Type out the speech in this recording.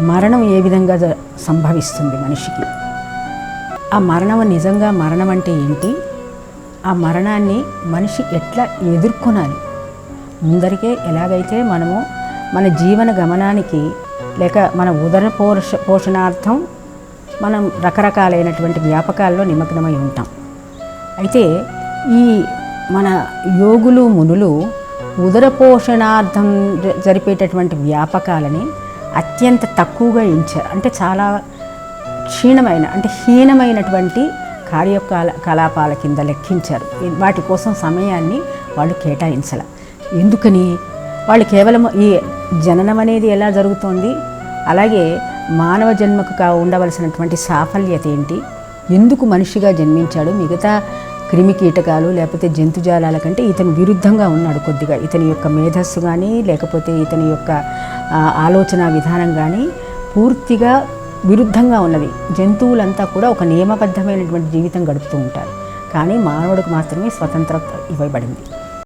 మరణం ఏ విధంగా సంభవిస్తుంది మనిషికి? ఆ మరణం నిజంగా మరణం అంటే ఏంటి? ఆ మరణాన్ని మనిషి ఎట్లా ఎదుర్కొనాలి? ముందరికే ఎలాగైతే మనము మన జీవన గమనానికి లేక మన ఉదర పోష పోషణార్థం మనం రకరకాలైనటువంటి వ్యాపకాల్లో నిమగ్నమై ఉంటాం. అయితే ఈ మన యోగులు మునులు ఉదర పోషణార్థం జ- జరిపేటటువంటి వ్యాపకాలని అత్యంత తక్కువగా ఎంచారు అంటే చాలా క్షీణమైన అంటే హీనమైనటువంటి కార్యకాల కలాపాల కింద లెక్కించారు. వాటి కోసం సమయాన్ని వాళ్ళు కేటాయించాల. ఎందుకని? వాళ్ళు కేవలం ఈ జననం అనేది ఎలా జరుగుతోంది? అలాగే మానవ జన్మకు కా ఉండవలసినటువంటి సాఫల్యత ఏంటి? ఎందుకు మనిషిగా జన్మించాడు? మిగతా క్రిమి కీటకాలు లేకపోతే జంతుజాలాల కంటే ఇతను విరుద్ధంగా ఉన్నాడు కొద్దిగా. ఇతని యొక్క మేధస్సు కానీ లేకపోతే ఇతని యొక్క ఆలోచన విధానం కానీ పూర్తిగా విరుద్ధంగా ఉన్నది. జంతువులంతా కూడా ఒక నియమబద్ధమైనటువంటి జీవితం గడుపుతూ ఉంటారు. కానీ మానవుడికి మాత్రమే స్వతంత్రత ఇవ్వబడింది.